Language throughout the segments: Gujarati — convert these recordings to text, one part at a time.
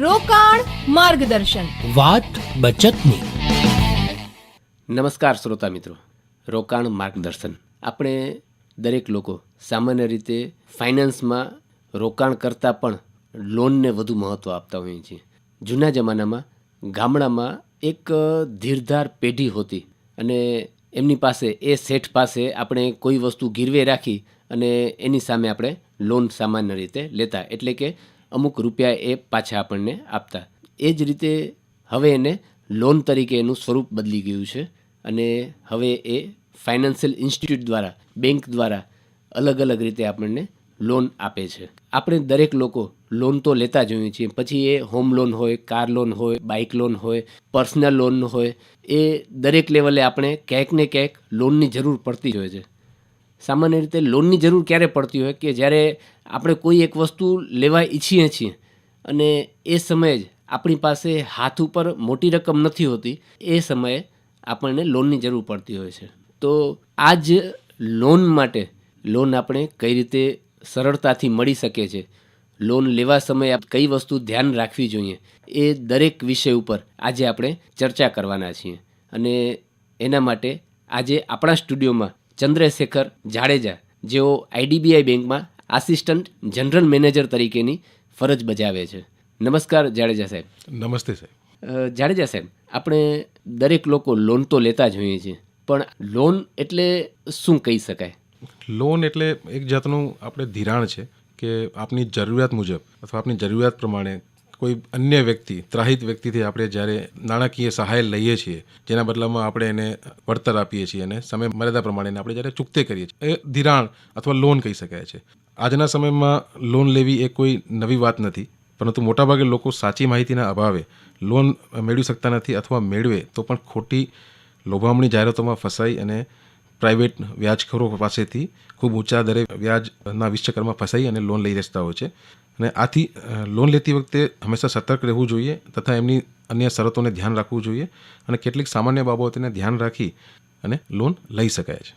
રોકાણ માર્ગદર્શન. વાત બચતની. નમસ્કાર શ્રોતા મિત્રો. રોકાણ માર્ગદર્શન. આપણે દરેક લોકો સામાન્ય રીતે ફાઇનાન્સમાં રોકાણ કરતાં પણ લોનને વધુ મહત્ત્વ આપતા હોઈએ છીએ. જૂના જમાનામાં ગામડામાં એક ધીરધાર પેઢી હોતી અને એમની પાસે એ શેઠ પાસે આપણે કોઈ વસ્તુ ગીરવે રાખી અને એની સામે આપણે લોન સામાન્ય રીતે લેતા. એટલે કે અમુક રૂપિયા એ પાછા આપણને આપતા. એ જ રીતે હવે એને લોન તરીકે એનું સ્વરૂપ બદલી ગયું છે અને હવે એ ફાઇનાન્શિયલ ઇન્સ્ટિટ્યૂટ દ્વારા બેંક દ્વારા અલગ અલગ રીતે આપણને લોન આપે છે. આપણે દરેક લોકો લોન તો લેતા જ હોઈએ છીએ. પછી એ હોમ લોન હોય કાર લોન હોય બાઇક લોન હોય પર્સનલ લોન હોય, એ દરેક લેવલે આપણે ક્યાંક ને ક્યાંક લોનની જરૂર પડતી જ હોય છે. સામાન્ય રીતે લોનની જરૂર ક્યારે પડતી હોય કે જ્યારે આપણે કોઈ એક વસ્તુ લેવા ઈચ્છીએ છીએ અને એ સમયે જ આપણી પાસે હાથ ઉપર મોટી રકમ નથી હોતી, એ સમયે આપણને લોનની જરૂર પડતી હોય છે. તો આ જ લોન માટે લોન આપણે કઈ રીતે સરળતાથી મળી શકે છે? લોન લેવા સમયે કઈ વસ્તુ ધ્યાન રાખવી જોઈએ? એ દરેક વિષય ઉપર આજે આપણે ચર્ચા કરવાના છીએ. અને એના માટે આજે આપણા સ્ટુડિયોમાં ચંદ્રશેખર જાડેજા જેઓ આઈડીબીઆઈ બેંકમાં આસિસ્ટન્ટ જનરલ મેનેજર તરીકેની ફરજ બજાવે છે. નમસ્કાર જાડેજા સાહેબ. નમસ્તે સાહેબ. જાડેજા સાહેબ આપણે દરેક લોકો લોન તો લેતા જ હોઈએ છીએ પણ લોન એટલે શું કહી શકાય? લોન એટલે એક જાતનું આપણે ધિરાણ છે કે આપની જરૂરિયાત મુજબ અથવા આપની જરૂરિયાત પ્રમાણે કોઈ અન્ય વ્યક્તિ, ત્રાહિત વ્યક્તિથી આપણે જ્યારે નાણાકીય સહાય લઈએ છીએ, જેના બદલામાં આપણે એને વળતર આપીએ છીએ અને સમય મર્યાદા પ્રમાણે આપણે જ્યારે ચૂકતે કરીએ છીએ, એ ધિરાણ અથવા લોન કહી શકાય છે. આજના સમયમાં લોન લેવી એ કોઈ નવી વાત નથી, પરંતુ મોટાભાગે લોકો સાચી માહિતીના અભાવે લોન મેળવી શકતા નથી અથવા મેળવે તો પણ ખોટી લોભામણી જાહેરાતોમાં ફસાઈ અને પ્રાઇવેટ વ્યાજખોરો પાસેથી ખૂબ ઊંચા દરે વ્યાજના વિશ્વકર્મા ફસાઈ અને લોન લઈ રહેતા હોય છે. અને આથી લોન લેતી વખતે હંમેશા સતર્ક રહેવું જોઈએ તથા એમની અન્ય શરતોને ધ્યાન રાખવું જોઈએ અને કેટલીક સામાન્ય બાબતોને ધ્યાન રાખી અને લોન લઈ શકાય છે.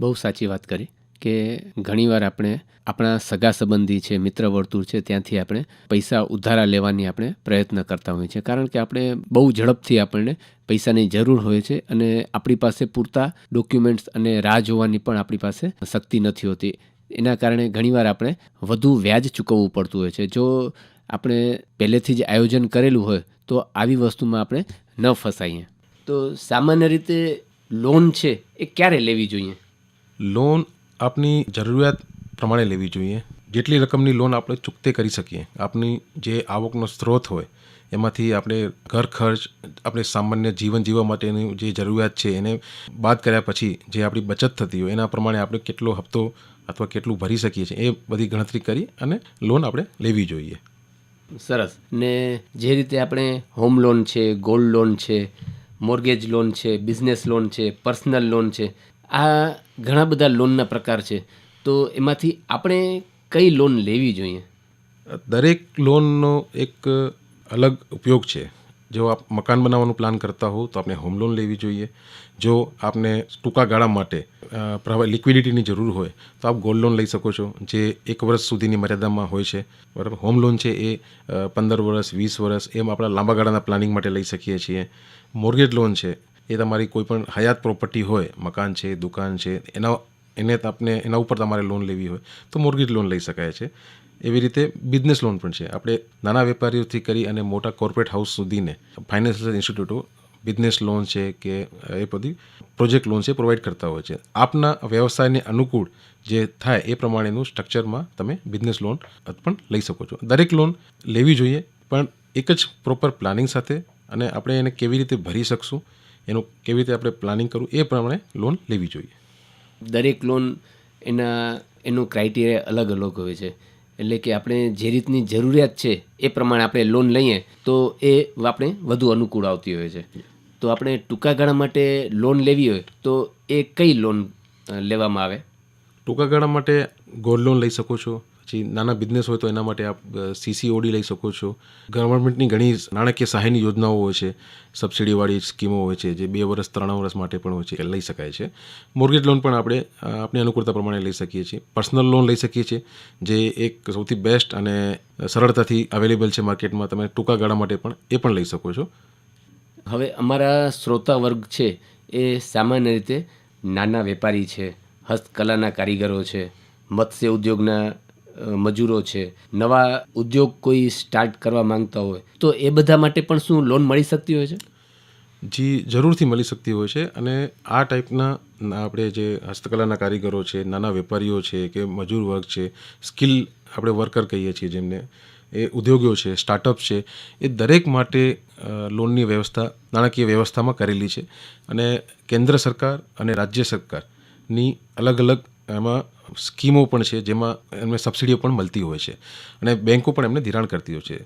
બહુ સાચી વાત કરી કે ઘણીવાર આપણે આપણા સગા સંબંધી છે, મિત્ર વર્તુળ છે, ત્યાંથી આપણે પૈસા ઉધારા લેવાની આપણે પ્રયત્ન કરતા હોઈએ છીએ. કારણ કે આપણે બહુ ઝડપથી આપણને પૈસાની જરૂર હોય છે અને આપણી પાસે પૂરતા ડોક્યુમેન્ટ્સ અને રાહ જોવાની પણ આપણી પાસે શક્તિ નથી હોતી. એના કારણે ઘણીવાર આપણે વધુ વ્યાજ ચૂકવવું પડતું હોય છે. જો આપણે પહેલેથી જ આયોજન કરેલું હોય, તો આવી વસ્તુમાં આપણે ન ફસાઈએ. તો સામાન્ય રીતે લોન છે એ ક્યારે લેવી જોઈએ? લોન આપની જરૂરિયાત પ્રમાણે લેવી જોઈએ. જેટલી રકમની લોન આપણે ચૂકતે કરી શકીએ. આપની જે આવકનો સ્ત્રોત હોય, એમાંથી આપણે ઘર ખર્ચ, આપણે સામાન્ય જીવન જીવવા માટેની જે જરૂરિયાત છે એને બાદ કર્યા પછી જે આપણી બચત થતી હોય, એના પ્રમાણે આપણે કેટલો હપ્તો અથવા કેટલું ભરી શકીએ છીએ એ બધી ગણતરી કરી અને લોન આપણે લેવી જોઈએ. સરસ. ને જે રીતે આપણે હોમ લોન છે ગોલ્ડ લોન છે મોર્ગેજ લોન છે બિઝનેસ લોન છે પર્સનલ લોન છે આ ઘણા બધા લોનના પ્રકાર છે. તો એમાંથી આપણે કઈ લોન લેવી જોઈએ? દરેક લોનનો એક અલગ ઉપયોગ છે. જો આપ મકાન બનાવવાનું પ્લાન કરતા હો તો આપણે હોમ લોન લેવી જોઈએ. જો આપને ટૂંકા ગાળા માટે લિક્વિડિટીની જરૂર હોય, તો આપ ગોલ્ડ લોન લઈ શકો છો, જે એક વર્ષ સુધીની મર્યાદામાં હોય છે. બરાબર? હોમ લોન છે એ પંદર વર્ષ, વીસ વર્ષ, એમ આપણા લાંબા ગાળાના પ્લાનિંગ માટે લઈ શકીએ છીએ. મોર્ગેજ લોન છે, એ તમારી કોઈપણ હયાત પ્રોપર્ટી હોય, મકાન છે, દુકાન છે, એના, એને આપને, એના ઉપર તમારે લોન લેવી હોય, તો મોર્ગેજ લોન લઈ શકાય છે. એવી રીતે બિઝનેસ લોન પણ છે. આપણે નાના વેપારીઓથી કરી અને મોટા કોર્પોરેટ હાઉસ સુધીને ફાઇનાન્શિયલ ઇન્સ્ટિટ્યૂટો બિઝનેસ લોન છે કે એ બધી પ્રોજેક્ટ લોન છે પ્રોવાઈડ કરતા હોય છે. આપના વ્યવસાયને અનુકૂળ જે થાય એ પ્રમાણેનું સ્ટ્રક્ચરમાં તમે બિઝનેસ લોન પણ લઈ શકો છો. દરેક લોન લેવી જોઈએ, પણ એક જ પ્રોપર પ્લાનિંગ સાથે અને આપણે એને કેવી રીતે ભરી શકશું, એનું કેવી રીતે આપણે પ્લાનિંગ કરવું એ પ્રમાણે લોન લેવી જોઈએ. દરેક લોન એના, એનું ક્રાઇટેરિયા અલગ અલગ હોય છે. એટલે કે આપણે જે રીતની જરૂરિયાત છે એ પ્રમાણે આપણે લોન લઈએ, તો એ આપણે વધુ અનુકૂળ આવતી હોય છે. તો આપણે ટૂંકા ગાળા માટે લોન લેવી હોય, તો એ કઈ લોન લેવામાં આવે? ટૂંકા ગાળા માટે ગોલ્ડ લોન લઈ શકો છો. પછી નાના બિઝનેસ હોય તો એના માટે આપ સીસીઓડી લઈ શકો છો. ગવર્મેન્ટની ઘણી નાણાકીય સહાયની યોજનાઓ હોય છે. સબસિડીવાળી સ્કીમો હોય છે, જે બે વર્ષ, ત્રણ વર્ષ માટે પણ હોય છે, એ લઈ શકાય છે. મોર્ગેજ લોન પણ આપણે આપણી અનુકૂળતા પ્રમાણે લઈ શકીએ છીએ. પર્સનલ લોન લઈ શકીએ છીએ, જે એક સૌથી બેસ્ટ અને સરળતાથી અવેલેબલ છે માર્કેટમાં તમે ટૂંકા ગાળા માટે પણ એ પણ લઈ શકો છો. હવે અમારા શ્રોતા વર્ગ છે, એ સામાન્ય રીતે નાના વેપારી છે, હસ્તકલાના કારીગરો છે, મત્સ્ય ઉદ્યોગના મજૂરો છે. નવા ઉદ્યોગ કોઈ સ્ટાર્ટ કરવા માંગતા હોય, તો એ બધા માટે પણ શું લોન મળી શકતી હોય છે? જી, જરૂરથી મળી શકતી હોય છે. અને આ ટાઈપના આપણે જે હસ્તકલાના કારીગરો છે, નાના વેપારીઓ છે કે મજૂર વર્ગ છે સ્કિલ આપણે વર્કર કહીએ છીએ જેમને, એ ઉદ્યોગો છે સ્ટાર્ટઅપ છે, એ દરેક માટે લોનની વ્યવસ્થા, નાણાકીય વ્યવસ્થામાં કરેલી છે. અને કેન્દ્ર સરકાર અને રાજ્ય સરકારની અલગ અલગ એમાં સ્કીમો પણ છે જેમાં એમને સબસિડીઓ પણ મળતી હોય છે. અને બેન્કો પણ એમને ધિરાણ કરતી હોય છે.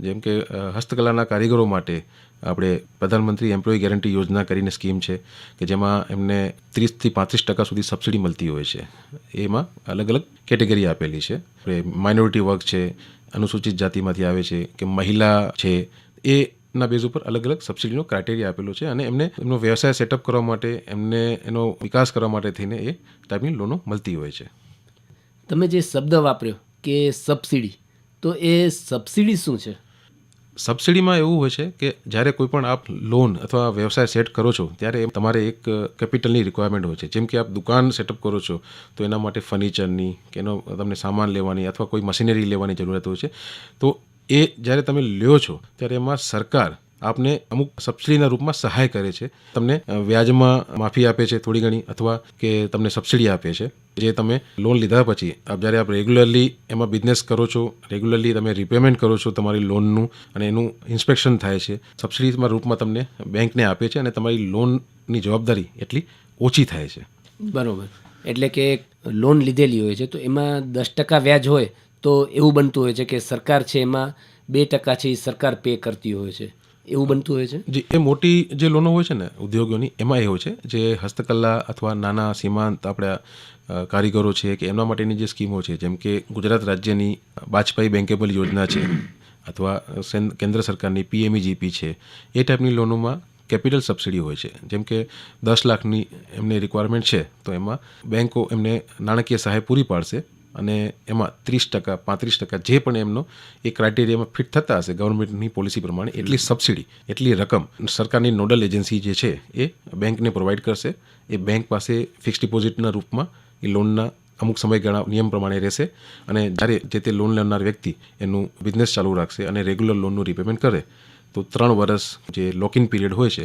જેમ કે હસ્તકલાના કારીગરો માટે આપણે પ્રધાનમંત્રી એમ્પ્લોય ગેરંટી યોજના કરીને સ્કીમ છે કે જેમાં એમને ત્રીસથી પાંત્રીસ ટકા સુધી સબસિડી મળતી હોય છે. એમાં અલગ અલગ કેટેગરી આપેલી છે. આપણે માઇનોરિટી વર્ગ છે, અનુસૂચિત જાતિમાંથી આવે છે કે મહિલા છે એના બેઝ ઉપર અલગ અલગ સબસિડીનો ક્રાઇટેરિયા આપેલો છે અને એમને એમનો વ્યવસાય સેટઅપ કરવા માટે એમને એનો વિકાસ કરવા માટે થઈને એ ટાઈપની લોનો મળતી હોય છે. તમે જે શબ્દ વાપર્યો કે સબસિડી તો એ સબસિડી શું છે? સબસિડીમાં એવું હોય છે કે જ્યારે કોઈ પણ આપ લોન અથવા વ્યવસાય સેટ કરો છો ત્યારે એમ તમારે એક કેપિટલની રિક્વાયરમેન્ટ હોય છે. જેમ કે આપ દુકાન સેટઅપ કરો છો તો એના માટે ફર્નિચરની કે એનો તમને સામાન લેવાની અથવા કોઈ મશીનરી લેવાની જરૂરત હોય છે. તો એ જ્યારે તમે લ્યો છો, ત્યારે એમાં સરકાર આપને અમુક સબસિડીના રૂપમાં સહાય કરે છે. તમને વ્યાજમાં માફી આપે છે થોડી ઘણી અથવા કે તમને સબસિડી આપે છે. જે તમે લોન લીધા પછી, આપ જ્યારે આપ રેગ્યુલરલી એમાં બિઝનેસ કરો છો, રેગ્યુલરલી તમે રિપેમેન્ટ કરો છો તમારી લોનનું અને એનું ઇન્સ્પેક્શન થાય છે, સબસિડીમાં રૂપમાં તમને બેંકને આપે છે અને તમારી લોનની જવાબદારી એટલી ઓછી થાય છે. બરોબર. એટલે કે લોન લીધેલી હોય છે, તો એમાં દસ ટકા વ્યાજ હોય તો એવું બનતું હોય છે કે સરકાર છે એમાં બે ટકા છે એ સરકાર પે કરતી હોય છે. એવું બનતું હોય છે? જે, એ મોટી જે લોનો હોય છે ને ઉદ્યોગોની, એમાં એ હોય છે જે હસ્તકલા અથવા નાના સીમાંત આપણા કારીગરો છે કે એમના માટેની જે સ્કીમો છે, જેમ કે ગુજરાત રાજ્યની વાજપાઈ બેન્કેબલ યોજના છે અથવા કેન્દ્ર સરકારની પીએમઈજીપી છે, એ ટાઈપની લોનોમાં કેપિટલ સબસિડી હોય છે. જેમ કે દસ લાખની એમની રિક્વાયરમેન્ટ છે, તો એમાં બેન્કો એમને નાણાકીય સહાય પૂરી પાડશે અને એમાં ત્રીસ ટકા, પાંત્રીસ ટકા જે પણ એમનો એ ક્રાઇટેરિયામાં ફિટ થતા હશે ગવર્મેન્ટની પોલિસી પ્રમાણે એટલી સબસિડી એટલી રકમ. સરકારની નોડલ એજન્સી જે છે, એ બેંકને પ્રોવાઈડ કરશે. એ બેંક પાસે ફિક્સ ડિપોઝિટના રૂપમાં એ લોનના અમુક સમયગાળા, નિયમ પ્રમાણે રહેશે. અને જ્યારે જે તે લોન લેનાર વ્યક્તિ એનું બિઝનેસ ચાલુ રાખશે અને રેગ્યુલર લોનનું રિપેમેન્ટ કરે, તો ત્રણ વર્ષ જે લોકિંગ પીરિયડ હોય છે,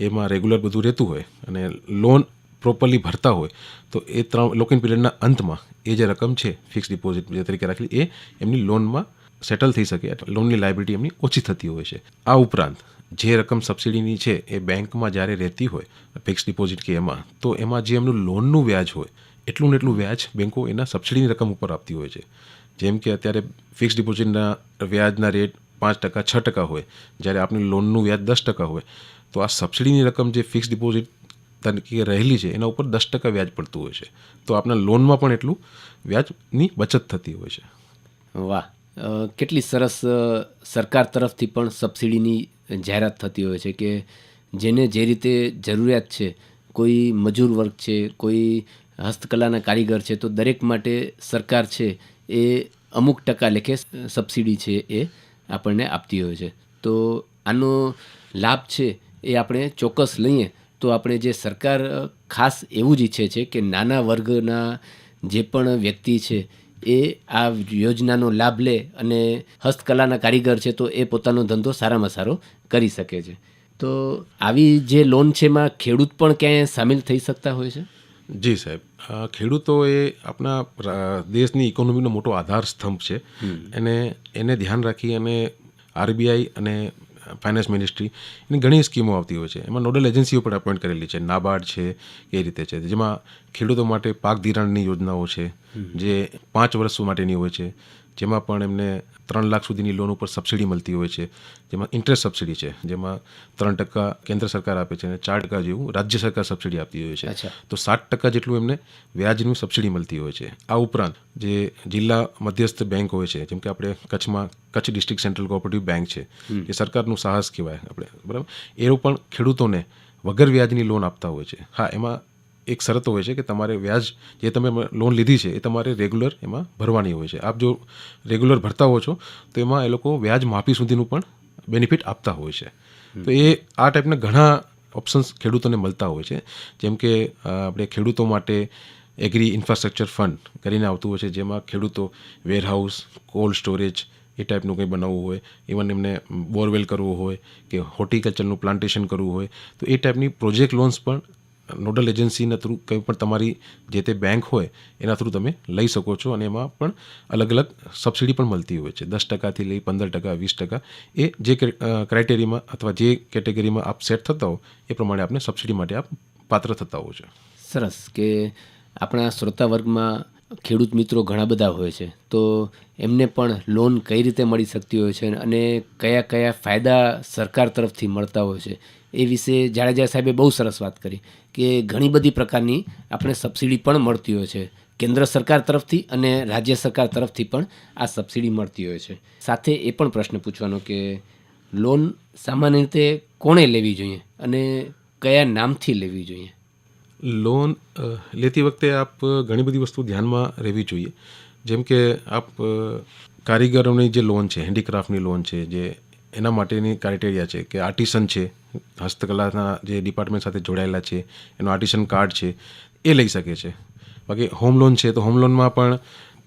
એમાં રેગ્યુલર બધું રહેતું હોય અને લોન પ્રોપરલી ભરતા હોય, તો એ ત્રણ લોકિન પીરિયડના અંતમાં એ જે રકમ છે ફિક્સ ડિપોઝિટ જે તરીકે રાખેલી, એ એમની લોનમાં સેટલ થઈ શકે લોનની લાયબિલિટી એમની ઓછી થતી હોય છે. આ ઉપરાંત, જે રકમ સબસિડીની છે, એ બેંકમાં જ્યારે રહેતી હોય ફિક્સ ડિપોઝિટ કે એમાં, તો એમાં જે એમનું લોનનું વ્યાજ હોય, એટલું ને એટલું વ્યાજ બેંકો એના સબસિડીની રકમ ઉપર આપતી હોય છે. જેમ કે અત્યારે ફિક્સ ડિપોઝિટના વ્યાજના રેટ પાંચ ટકા, છ ટકા હોય, જ્યારે આપની લોનનું વ્યાજ દસ ટકા હોય, તો આ સબસિડીની રકમ જે ફિક્સ ડિપોઝિટ તરીકે રહેલી છે, એના ઉપર દસ ટકા વ્યાજ પડતું હોય છે. તો આપણા લોનમાં પણ એટલું વ્યાજની બચત થતી હોય છે. વાહ. કેટલી સરસ સરકાર તરફથી પણ સબસિડીની જાહેરાત થતી હોય છે કે જેને જે રીતે જરૂરિયાત છે, કોઈ મજૂર વર્ગ છે, કોઈ હસ્તકલાના કારીગર છે, તો દરેક માટે સરકાર છે, એ અમુક ટકા લેખે સબસિડી છે એ આપણને આપતી હોય છે. તો આનો લાભ છે એ આપણે ચોક્કસ લઈએ તો આપણે જે સરકાર ખાસ એવું જ ઈચ્છે છે કે નાના વર્ગના જે પણ વ્યક્તિ છે એ આ યોજનાનો લાભ લે અને હસ્તકલાના કારીગર છે તો એ પોતાનો ધંધો સારામાં સારો કરી શકે છે. તો આવી જે લોન છે એમાં ખેડૂત પણ ક્યાંય સામેલ થઈ શકતા હોય છે? જી સાહેબ ખેડૂતો એ આપણા દેશની ઇકોનોમીનો મોટો આધાર સ્તંભ છે. અને એને ધ્યાન રાખી અને આરબીઆઈ અને ફાઇનાન્સ મિનિસ્ટ્રી એની ઘણી સ્કીમો આવતી હોય છે. એમાં નોડલ એજન્સીઓ પણ અપોઇન્ટ કરેલી છે. નાબાર્ડ છે એ રીતે છે. જેમાં ખેડૂતો માટે પાક ધિરાણની યોજનાઓ છે જે પાંચ વર્ષ માટેની હોય છે. જેમાં પણ એમને ત્રણ લાખ સુધીની લોન ઉપર સબસિડી મળતી હોય છે જેમાં ઇન્ટરેસ્ટ સબસિડી છે જેમાં ત્રણ ટકા કેન્દ્ર સરકાર આપે છે અને ચાર ટકા જેવું રાજ્ય સરકાર સબસિડી આપતી હોય છે. તો સાત ટકા જેટલું એમને વ્યાજનું સબસિડી મળતી હોય છે. આ ઉપરાંત જે જિલ્લા મધ્યસ્થ બેંક હોય છે જેમ કે આપણે કચ્છમાં Kutch district central cooperative bank છે એ સરકારનું સાહસ કહેવાય આપણે બરાબર? એ પણ ખેડૂતોને વગર વ્યાજની લોન આપતા હોય છે. હા એમાં એક શરત હોય છે કે તમારે વ્યાજ જે તમે લોન લીધી છે એ તમારે રેગ્યુલર એમાં ભરવાની હોય છે. આપ જો રેગ્યુલર ભરતા હો છો તો એમાં એ લોકો વ્યાજ માફી સુધીનું પણ બેનિફિટ આપતા હોય છે. તો એ આ ટાઈપના ઘણા ઓપ્શન્સ ખેડૂતોને મળતા હોય છે. જેમ કે આપણે ખેડૂતો માટે એગ્રી ઇન્ફ્રાસ્ટ્રક્ચર ફંડ કરીને આવતું હોય છે જેમાં ખેડૂતો વેરહાઉસ કોલ્ડ સ્ટોરેજ એ ટાઈપનું કંઈ બનાવવું હોય. ઇવન એમને બોરવેલ કરવું હોય કે હોર્ટિકલ્ચરનું પ્લાન્ટેશન કરવું હોય. તો એ ટાઈપની પ્રોજેક્ટ લોન્સ પણ નોડલ એજન્સીના થ્રુ કંઈ પણ તમારી જે તે બેંક હોય, એના થ્રુ તમે લઈ શકો છો અને એમાં પણ અલગ અલગ સબસિડી પણ મળતી હોય છે. દસ ટકાથી લઈ પંદર ટકા, વીસ ટકા, એ જે ક્રાઇટેરિયામાં અથવા જે કેટેગરીમાં આપ સેટ થતા હો, એ પ્રમાણે આપને સબસિડી માટે આપ પાત્ર થતા હો છો. સરસ કે આપણા શ્રોતા વર્ગમાં ખેડૂત મિત્રો ઘણા બધા હોય છે. તો એમને પણ લોન કઈ રીતે મળી શકતી હોય છે અને કયા કયા ફાયદા સરકાર તરફથી મળતા હોય છે? એ વિશે જાડેજા સાહેબે બહુ સરસ વાત કરી કે ઘણી બધી પ્રકારની આપણે સબસિડી પણ મળતી હોય છે. કેન્દ્ર સરકાર તરફથી અને રાજ્ય સરકાર તરફથી પણ આ સબસિડી મળતી હોય છે. સાથે એ પણ પ્રશ્ન પૂછવાનો કે લોન સામાન્ય રીતે કોણે લેવી જોઈએ અને કયા નામથી લેવી જોઈએ? લોન લેતી વખતે આપ ઘણી બધી વસ્તુ ધ્યાનમાં રહેવી જોઈએ. જેમ કે આપ કારીગરોની જે લોન છે હેન્ડીક્રાફ્ટની લોન છે, જે એના માટેની ક્રાઇટેરિયા છે કે આર્ટિસન છે હસ્તકલાના જે ડિપાર્ટમેન્ટ સાથે જોડાયેલા છે, એનો આર્ટિશન કાર્ડ છે, એ લઈ શકે છે. બાકી હોમ લોન છે તો હોમ લોનમાં પણ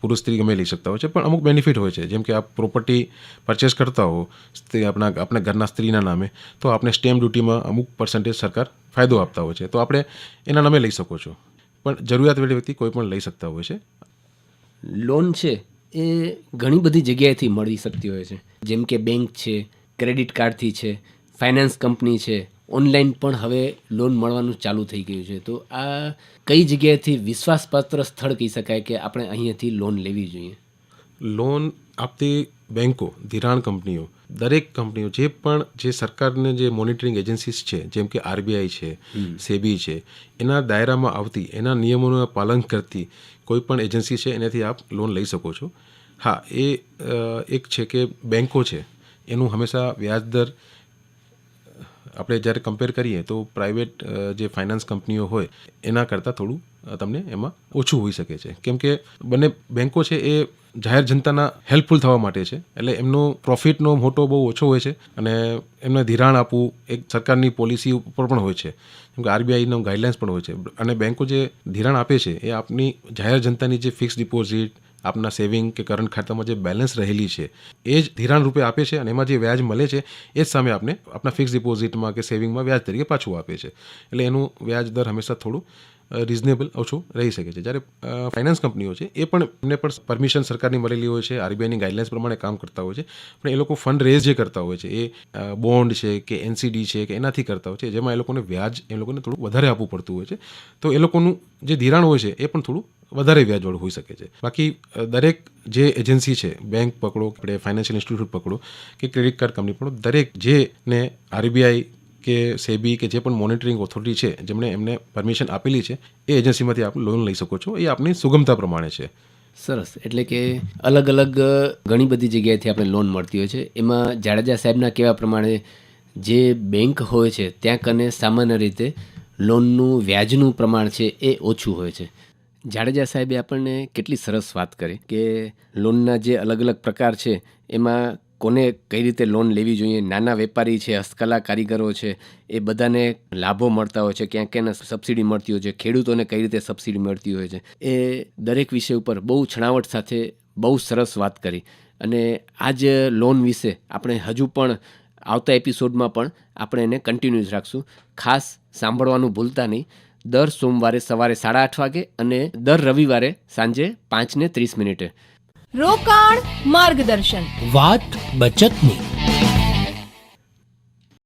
પુરુષ સ્ત્રી ગમે લઈ શકતા હોય છે, પણ અમુક બેનિફિટ હોય છે. જેમ કે આપ પ્રોપર્ટી પરચેસ કરતા હો, સ્ત્રી આપણા આપણા ઘરના સ્ત્રીના નામે, તો આપણે સ્ટેમ્પ ડ્યુટીમાં અમુક પર્સન્ટેજ સરકાર ફાયદો આપતા હોય છે. તો આપણે એના નામે લઈ શકો છો. પણ જરૂરિયાત વેળી વ્યક્તિ કોઈ પણ લઈ શકતા હોય છે. લોન છે, એ ઘણી બધી જગ્યાએથી મળી શકતી હોય છે. જેમ કે બેંક છે ક્રેડિટ કાર્ડથી છે ફાઇનાન્સ કંપની છે ઓનલાઈન પણ હવે લોન મળવાનું ચાલુ થઈ ગયું છે. તો આ કઈ જગ્યાએથી વિશ્વાસપાત્ર સ્થળ કહી શકાય કે આપણે અહીંયાથી લોન લેવી જોઈએ? લોન આપતી બેન્કો ધિરાણ કંપનીઓ દરેક કંપનીઓ જે પણ જે સરકારને જે મોનિટરિંગ એજન્સીસ છે જેમ કે આરબીઆઈ છે સેબી છે એના દાયરામાં આવતી એના નિયમોનું પાલન કરતી કોઈ પણ એજન્સી છે એનાથી આપ લોન લઈ શકો છો. હા એ એક છે કે બેન્કો છે એનું હંમેશા વ્યાજ દર આપણે જ્યારે કમ્પેર કરીએ તો પ્રાઇવેટ જે ફાઇનાન્સ કંપનીઓ હોય, એના કરતાં થોડું તમને એમાં ઓછું હોઈ શકે છે. કેમ કે બંને બેન્કો છે એ જાહેર જનતાના હેલ્પફુલ થવા માટે છે. એટલે એમનો પ્રોફિટનો મોટો બહુ ઓછો હોય છે અને એમને ધિરાણ આપવું એક સરકારની પોલિસી ઉપર પણ હોય છે. કેમ કે આરબીઆઈનો ગાઈડલાઇન્સ પણ હોય છે. અને બેન્કો જે ધિરાણ આપે છે એ આપની જાહેર જનતાની જે ફિક્સ ડિપોઝિટ આપના સેવિંગ કે કરંટ ખાતામાં જે બેલેન્સ રહેલી છે, એ જ ધિરાણ રૂપે આપે છે અને એમાં જે વ્યાજ મળે છે, એ જ સામે આપને આપણા ફિક્સ ડિપોઝિટમાં કે સેવિંગમાં વ્યાજ તરીકે પાછું આપે છે. એટલે એનું વ્યાજ દર હંમેશા થોડું રિઝનેબલ ઓછું રહી શકે છે. જ્યારે ફાઇનાન્સ કંપનીઓ છે, એ પણ એમને પણ પરમિશન સરકારની મળેલી હોય છે આરબીઆઈની ગાઈડલાઇન્સ પ્રમાણે કામ કરતા હોય છે, પણ એ લોકો ફંડ રેઝ જે કરતા હોય છે, એ બોન્ડ છે કે એનસીડી છે કે એનાથી કરતા હોય છે, જેમાં એ લોકોને વ્યાજ એ લોકોને થોડું વધારે આપવું પડતું હોય છે. તો એ લોકોનું જે ધિરાણ હોય છે, એ પણ થોડું વધારે વ્યાજવાળું હોઈ શકે છે. બાકી દરેક જે એજન્સી છે, બેંક પકડો, આપણે ફાઇનાન્શિયલ ઇન્સ્ટિટ્યૂટ પકડો કે ક્રેડિટ કાર્ડ કંપની પકડો, દરેક જેને આરબીઆઈ કે સેબી કે જે પણ મોનિટરિંગ ઓથોરિટી છે, જેમણે એમને પરમિશન આપેલી છે, એ એજન્સીમાંથી આપ લોન લઈ શકો છો. એ આપની સુગમતા પ્રમાણે છે. સરસ. એટલે કે અલગ અલગ ઘણી બધી જગ્યાએથી આપણે લોન મળતી હોય છે. એમાં જાડેજા સાહેબના કહેવા પ્રમાણે જે બેંક હોય છે, ત્યાં કને સામાન્ય રીતે લોનનું વ્યાજનું પ્રમાણ છે એ ઓછું હોય છે. જાડેજા સાહેબે આપણને કેટલી સરસ વાત કરી કે લોનના જે અલગ અલગ પ્રકાર છે, એમાં કોને કઈ રીતે લોન લેવી જોઈએ, નાના વેપારી છે, હસ્તકલા કારીગરો છે, એ બધાને લાભો મળતા હોય છે ક્યાંક ક્યાંક સબસિડી મળતી હોય છે, ખેડૂતોને કઈ રીતે સબસિડી મળતી હોય છે. એ દરેક વિષય ઉપર બહુ છણાવટ સાથે બહુ સરસ વાત કરી. અને આ જ લોન વિશે આપણે હજુ પણ આવતા એપિસોડમાં પણ આપણે એને કન્ટિન્યુઅસ રાખશું. ખાસ સાંભળવાનું ભૂલતા નહીં. દર સોમવારે સવારે સાડા આઠ વાગે અને દર રવિવારે સાંજે પાંચ ને ત્રીસ મિનિટે. રોકાણ માર્ગદર્શન. વાત બચતની.